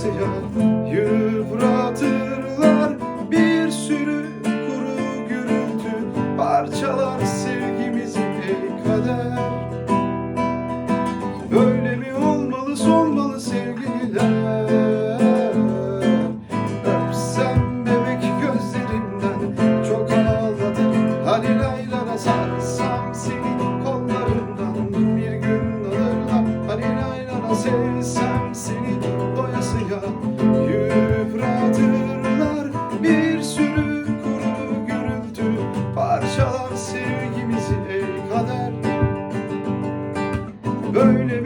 siyah yıpratırlar bir sürü kuru gürültü parçalar sevgimizi ey kader. Böyle mi olmalı solmalı sevgililer? Öpsem bebek gözlerinden çok ağlatır hadi laylana sarsam seni Sevsem seni doyasıya Yıpratırlar. Bir sürü kuru gürültü Parçalar sevgimizi ey kader Böyle